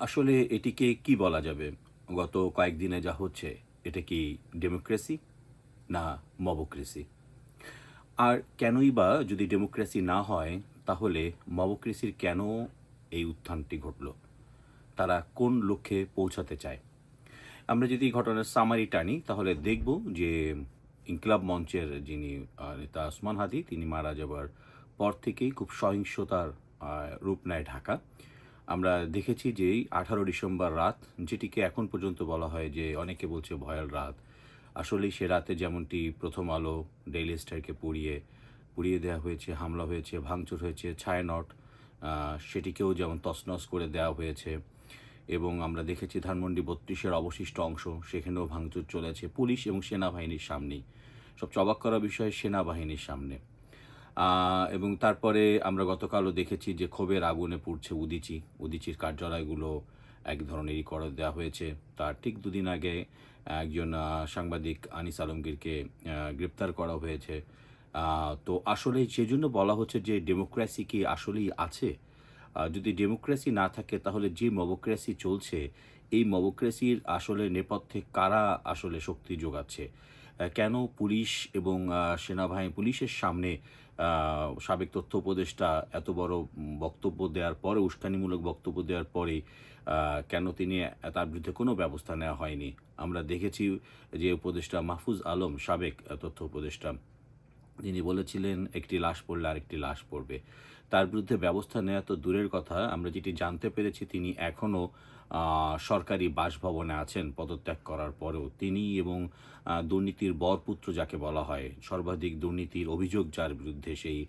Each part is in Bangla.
আসলে এটিকে কি বলা যাবে? গত কয়েকদিনে যা হচ্ছে, এটা কি ডেমোক্রেসি না মবক্রেসি? আর কেনই বা যদি ডেমোক্রেসি না হয়, তাহলে মবক্রেসির কেন এই উত্থানটি ঘটল? তারা কোন লক্ষ্যে পৌঁছাতে চায়? আমরা যদি ঘটনার সামারি টানি, তাহলে দেখব যে ইনকলাব মঞ্চের যিনি নেতা ওসমান হাদি, তিনি মারা যাবার পর থেকেই খুব সহিংসতার রূপ নেয় ঢাকা। আমরা দেখেছি যে আঠারো ডিসেম্বর রাত, যেটিকে এখন পর্যন্ত বলা হয় যে অনেকে বলছে ভয়াল রাত, আসলেই সে রাতে যেমনটি প্রথম আলো ডেইলি স্টারকে পুড়িয়ে পুড়িয়ে দেওয়া হয়েছে, হামলা হয়েছে, ভাঙচুর হয়েছে, ছায়ানট সেটিকেও যেমন তছনছ করে দেওয়া হয়েছে। এবং আমরা দেখেছি ধানমন্ডি বত্রিশের অবশিষ্ট অংশ, সেখানেও ভাঙচুর চলেছে পুলিশ এবং সেনাবাহিনীর সামনেই। সবচেয়ে অবাক করা বিষয় সেনাবাহিনীর সামনে। এবং তারপরে আমরা গতকালও দেখেছি যে ক্ষোভের আগুনে পুড়ছে উদিচি। উদিচির কার্যালয়গুলো এক ধরনেরই করে দেওয়া হয়েছে। তার ঠিক দুদিন আগে একজন সাংবাদিক আনিস আলমগীরকে গ্রেপ্তার করা হয়েছে। তো আসলে সেজন্য বলা হচ্ছে যে ডেমোক্রেসি কি আসলেই আছে? যদি ডেমোক্রেসি না থাকে তাহলে যে মবোক্রেসি চলছে, এই মবোক্রেসির আসলে নেপথ্যে কারা আসলে শক্তি যোগাচ্ছে? কেন পুলিশ এবং সেনাবাহিনী, পুলিশের সামনে সাবেক তথ্য উপদেষ্টা এত বড় বক্তব্য দেওয়ার পরে, উস্কানিমূলক বক্তব্য দেওয়ার পরে কেন তিনি তার বিরুদ্ধে কোনো ব্যবস্থা নেওয়া হয়নি? আমরা দেখেছি যে উপদেষ্টা মাহফুজ আলম, সাবেক তথ্য উপদেষ্টা তিনি বলেছিলেন, একটি লাশ পড়লে আরেকটি লাশ পড়বে। তার বিরুদ্ধে ব্যবস্থা নেওয়া তো দূরের কথা। আমরা যেটি জানতে পেরেছি, তিনি এখনও সরকারি বাসভবনে আছেন পদত্যাগ করার পরেও। তিনি এবং দুর্নীতির বরপুত্র যাকে বলা হয়, সর্বাধিক দুর্নীতির অভিযোগ যার বিরুদ্ধে সেই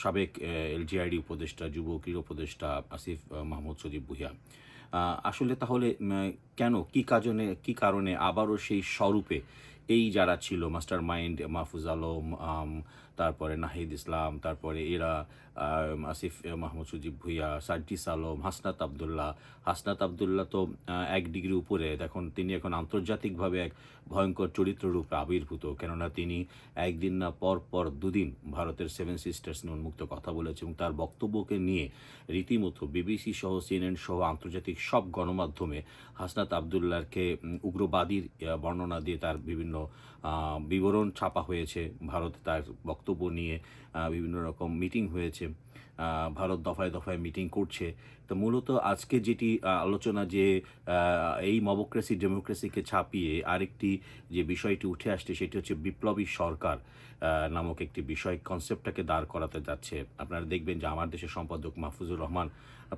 সাবেক এলজিআইডি উপদেষ্টা, যুব ক্রীড়া উপদেষ্টা আসিফ মাহমুদ সজীব ভুইয়া। আসলে তাহলে কেন, কি কাজনে, কি কারণে আবারও সেই স্বরূপে এই যারা ছিল, মাস্টার মাইন্ড, মাহফুজ আলম তারপরে নাহিদ ইসলাম, তারপরে এরা আসিফ মাহমুদ সজিব ভুইয়া সার্জিস আলম, হাসনাত আবদুল্লাহ। হাসনাত আবদুল্লাহ তো এক ডিগ্রি উপরে। দেখুন, তিনি এখন আন্তর্জাতিকভাবে এক ভয়ঙ্কর চরিত্ররূপে আবির্ভূত, কেননা তিনি একদিন না পর পর দুদিন ভারতের সেভেন সিস্টার্স নিয়ে উন্মুক্ত কথা বলেছে এবং তার বক্তব্যকে নিয়ে রীতিমতো বিবিসি সহ সিএনএন সহ আন্তর্জাতিক সব গণমাধ্যমে হাসনাত আবদুল্লাহকে উগ্রবাদীর বর্ণনা দিয়ে তার বিভিন্ন আহ, বিবরণ ছাপা হয়েছে। ভারতে তার বক্তব্য নিয়ে বিভিন্ন রকম মিটিং হয়েছে। ভারত দফায় দফায় মিটিং করছে। তো মূলত আজকে যেটি আলোচনা যে এই মবক্রেসি ডেমোক্রেসিকে ছাপিয়ে আরেকটি যে বিষয়টি উঠে আসছে সেটি হচ্ছে বিপ্লবী সরকার নামক একটি বিষয় কনসেপ্টটাকে দাঁড় করাতে যাচ্ছে। আপনারা দেখবেন যে আমার দেশের সম্পাদক মাহফুজুর রহমান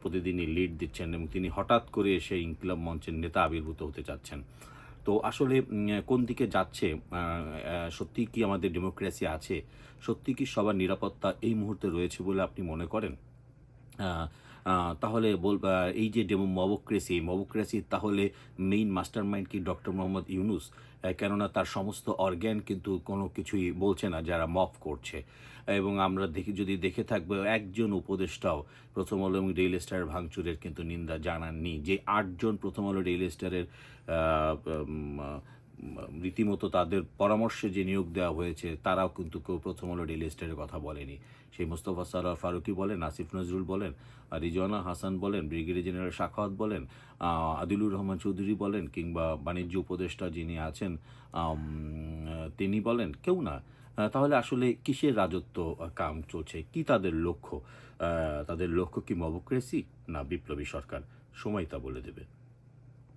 প্রতিদিনই লিড দিচ্ছেন এবং তিনি হঠাৎ করে এসে ইনকিলাব মঞ্চের নেতা আবির্ভূত হতে চাচ্ছেন। তো আসলে কোন দিকে যাচ্ছে সত্যি কি আমাদের ডেমোক্রেসি আছে? সত্যি কি সবার নিরাপত্তা এই মুহূর্তে রয়েছে বলে আপনি মনে করেন? তাহলে বল এই যে ডেমো মবক্রেসি মবক্রেসি তাহলে মেইন মাস্টার মাইন্ড কি ডক্টর মোহাম্মদ ইউনুস? কেননা তার সমস্ত অর্গ্যান কিন্তু কোনো কিছুই বলছে না যারা মফ করছে। এবং আমরা দেখি, যদি দেখে থাকব, একজন উপদেষ্টাও প্রথম আলো এবং রেল স্টার ভাঙচুরের কিন্তু নিন্দা জানাননি। যে আটজন প্রথম আলো রেল স্টারের রীতিমতো তাদের পরামর্শে যে নিয়োগ দেওয়া হয়েছে, তারাও কিন্তু কেউ প্রথম আলো রেল স্টারের কথা বলেনি। সেই মোস্তফা সারার ফারুকি বলেন, আসিফ নজরুল বলেন, রিজওয়ানা হাসান বলেন, ব্রিগেডিয়ার জেনারেল শাখাওয়াত বলেন আদিলুর রহমান চৌধুরী বলেন, কিংবা বাণিজ্য উপদেষ্টা যিনি আছেন তিনি বলেন, কেউ না। তাহলে আসলে কিসের রাজত্ব কাম চলছে? কি তাদের লক্ষ্য? তাদের লক্ষ্য কি মবক্রেসি না বিপ্লবী সরকার? সময় তা বলে দেবে।